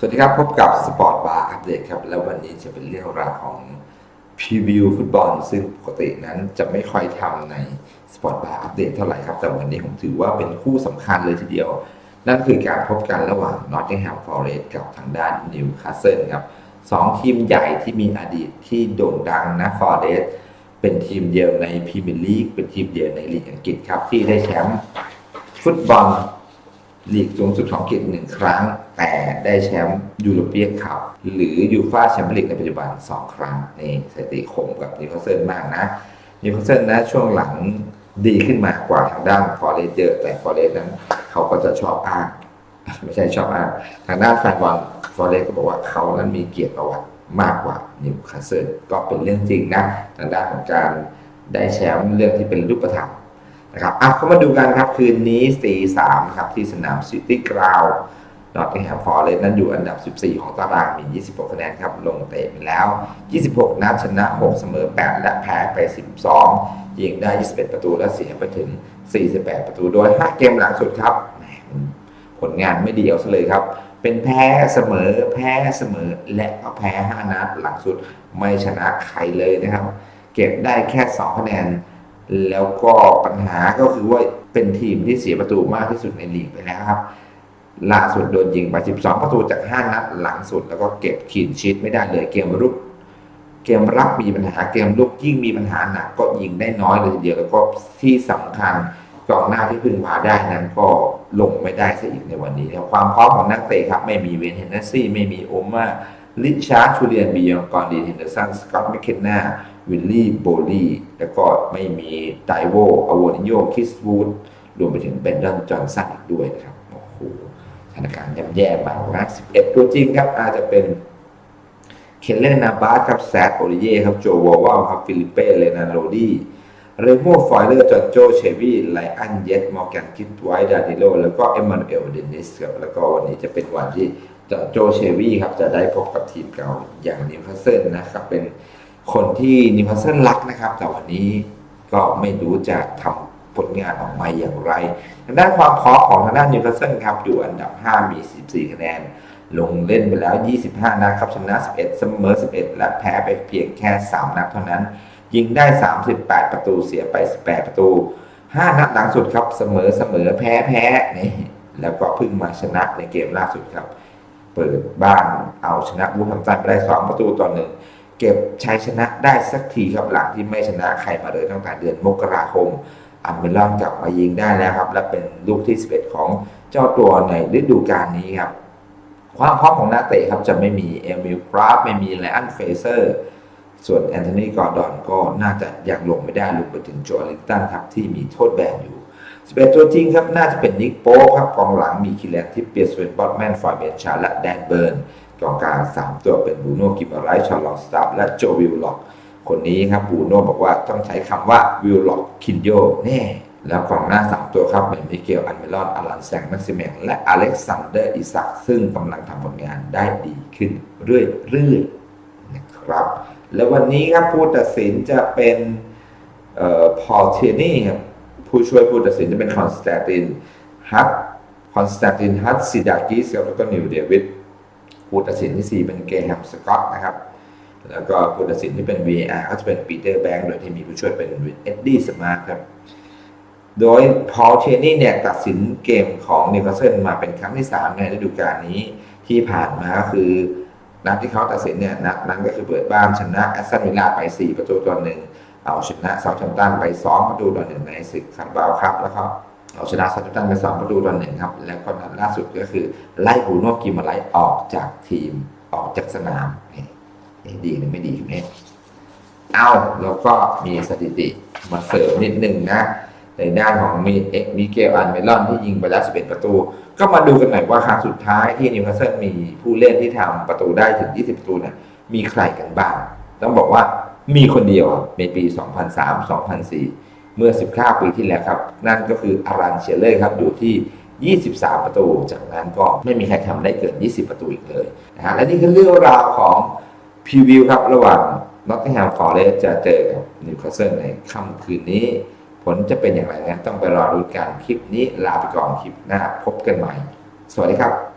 สวัสดีครับ พบกับสปอร์ตบาร์อัปเดตครับ แล้ววันนี้จะเป็นเรื่องราวของพรีวิวฟุตบอล ซึ่งปกตินั้นจะไม่ค่อยทำในสปอร์ตบาร์อัปเดตเท่าไหร่ครับ แต่วันนี้ผมถือว่าเป็นคู่สำคัญเลยทีเดียว นั่นคือการพบกันระหว่าง Nottingham Forest กับทางด้าน Newcastle ครับสองทีมใหญ่ที่มีอดีตที่โด่งดังนะ Forest เป็นทีมเดียวในพรีเมียร์ลีกเป็นทีมเดียวในลีกอังกฤษครับที่ได้แชมป์ฟุตบอล ลีกสูงสุดของอังกฤษหนึ่งครั้ง แต่ได้แชมป์ยูโรเปียนคัพหรือยูฟ่าแชมเปี้ยนลีกในปัจจุบัน 2 ครั้งนี่สถิติคมกับนิวคาสเซิลมากนะนิวคาสเซิลนะช่วงหลังดีขึ้นมากว่าทางด้านฟอร์เรสเยอะแต่ฟอร์เรสนั้นเขาก็จะชอบอ้างไม่ใช่ชอบอ้างทางด้านแฟนบอลฟอร์เรสก็บอกว่าเขานั้นมีเกียรติประวัติมากกว่านิวคาสเซิลก็เป็นเรื่องจริงนะทางด้านของการได้แชมป์เรื่องที่เป็นรูปธรรม นะครับอะเข้ามาดูกันครับคืนนี้สีสามครับที่สนามซิตี้กราวด์นอตติงแฮมฟอร์เรสนั้นอยู่อันดับ 14 ของตารางมี 26 คะแนนครับ ลงเตะไปแล้ว 26 นัดชนะ 6 เสมอ 8 และแพ้ไป 12 ยิงได้ 21 ประตูและเสียไปถึง 48 ประตู โดย 5 เกมหลังสุดครับ ผลงานไม่ดีเอาซะเลยครับ เป็นแพ้เสมอ แพ้เสมอ และก็แพ้ 5 นัดหลังสุด ไม่ชนะใครเลยนะครับ เก็บได้แค่ 2 คะแนน แล้วก็ปัญหาก็คือว่าเป็นทีมที่เสียประตูมากที่สุดในลีกไปแล้วครับล่าสุดโดนยิงไป 12 ประตูจาก 5 นัดหลังสุด แล้วก็เก็บขีนชีตไม่ได้เลยเกมรุก เกมรับมีปัญหาเกมลุกยิ่งมีปัญหาหนักก็ยิงได้น้อยเลยทีเดียวแล้วก็ที่สำคัญกองหน้าที่พึ่งพาได้นั้นก็ลงไม่ได้ซะอีกในวันนี้นะครับความพร้อมของนักเตะครับ ไม่มีเวนเฮนเนสซี่ไม่มีโอมาลิชาร์ชูเลียนบียองกอนดีเฮนเดอร์สันสกอตต์แมคเคนนา วิลลี่โบลีแล้วก็ไม่มีไดโวอโวนิโยคิสวูดรวมไปถึงเบนดอนจอห์นสันอีกด้วยนะครับ โอ้โหสถานการณ์ย่ำแย่มากนะ11 ตัวจริงครับ อาจจะเป็นเคนเลนนาบาสครับแซดโอริเย่ครับ โจวอลวาลครับ ฟิลิปเป้เลนาโรดี้เรโมฟอยเลอร์จอนโจเชวี่ไลอันเยตมอร์แกนคิดไวดานิโลแล้วก็เอมมานูเอลเดนิสครับแล้วก็วันนี้จะเป็นวันที่จอนโจเชวี่ครับ จะได้พบกับทีมเก่าอย่างนิวคาสเซิลนะครับเป็น คนที่นิวคาสเซิลรักนะครับ แต่วันนี้ก็ไม่รู้จะทำผลงานออกมาอย่างไรทางด้านความพร้อมของทางด้านนิวคาสเซิลครับอยู่อันดับ 5 มี 14 คะแนน ลงเล่นไปแล้ว 25 นัดครับชนะ 11 เสมอ 11 และแพ้ไปเพียงแค่ 3 นัดเท่านั้น ยิงได้ 38 ประตูเสียไป 18 ประตู 5 นัดหลังสุดครับเสมอเสมอแพ้แพ้นี่แล้วก็เพิ่งมาชนะในเกมล่าสุดครับ เปิดบ้านเอาชนะบูธแฮมตันไปได้ 2 ประตูต่อหนึ่ง เก็บชัยชนะได้สักทีครับหลังที่ไม่ชนะใครมาเลยตั้งแต่เดือนมกราคมอัมเบลอนกลับมายิงได้แล้วครับ และเป็นลูกที่ 11 ของเจ้าตัวในฤดูกาลนี้ครับ ความพร้อมของนักเตะครับจะไม่มีเอมิลคราฟไม่มีไลอันเฟเซอร์ ส่วนแอนโทนีกอร์ดอนก็น่าจะยังลงไม่ได้รวมไปถึงโจลิงตันครับ ที่มีโทษแบนอยู่11ตัวจริงครับ น่าจะเป็นนิกโป๊ครับกองหลังมีคิเลนที่เปียสเวนบอตแมนฟอยเบนชาและแดนเบิร์น กองกลาง 3 ตัวเป็นบูโน่กิมไรชาร์ลอตสตาร์และโจวิลล็อก คนนี้ครับบูโน่บอกว่าต้องใช้คำว่าวิลล็อกคินโยแน่แล้วกองหน้า 3 ตัวครับเป็นมิเกล อันเมลอนอลันแซงแม็กซิเมนและอเล็กซานเดอร์อิซักซึ่งกำลังทำผลงานได้ดีขึ้นเรื่อยๆนะครับ แล้ววันนี้ครับผู้ตัดสินจะเป็นออพอลเทนี่ครับผู้ช่วยผู้ตัดสินจะเป็นคอนสแตนตินฮัตคอนสแตนตินฮัตซิดากิสแล้วก็นิวเดวิด ผู้ตัดสินที่ 4 เป็นเกแฮมสกอตนะครับ แล้วก็ผู้ตัดสินที่เป็น VAR ก็จะเป็นปีเตอร์แบงค์โดยที่มีผู้ช่วยเป็นเอ็ดดี้สมาร์ทครับ โดยพอลเทนี่เนี่ยตัดสินเกมของนิวคาสเซิลมาเป็นครั้งที่ 3 ในฤดูกาลนี้ที่ผ่านมาก็คือนัดที่เขาตัดสินเนี่ยนัดนั้นก็คือเปิดบ้านชนะแอสตันวิลล่าไป 4 ประตูต่อหนึ่งเอาชนะเซาท์แฮมป์ตันไป 2 ประตูต่อหนึ่งในศึกคาราบาวครับแล้วก็ เอาชนะซาท์แฮมป์ตันไป2ประตูต่อหนึ่งครับ แล้วก็นัดล่าสุดก็คือ ไล่บูโน่กิมาไลออกจากทีมออกจากสนามนี่ดีหรือไม่ดีเนี่ยเอาแล้วก็มีสถิติมาเสริมนิดนึงนะ ในด้านของมีเอ็กมิเกลอันเมลอนที่ยิงไปแล้ว 11 ประตู ก็มาดูกันหน่อยว่าครั้งสุดท้ายที่นิวคาสเซิลมีผู้เล่นที่ทำประตูได้ถึง 20 ประตูเนี่ยมีใครกันบ้าง ต้องบอกว่ามีคนเดียวครับในปี 2003-2004 เมื่อ 19 ปีที่แล้วครับ นั่นก็คืออารันเชลเลอร์ครับอยู่ที่ 23 ประตู จากนั้นก็ไม่มีใครทำได้เกิน 20 ประตูอีกเลยนะฮะและนี่คือเรื่องราวของพรีวิวครับระหว่าง Nottingham Forest จะเจอกับ Newcastle ในค่ำคืนนี้ ผลจะเป็นอย่างไรนะต้องไปรอดูกันคลิปนี้ลาไปก่อนคลิปหน้าพบกันใหม่ สวัสดีครับ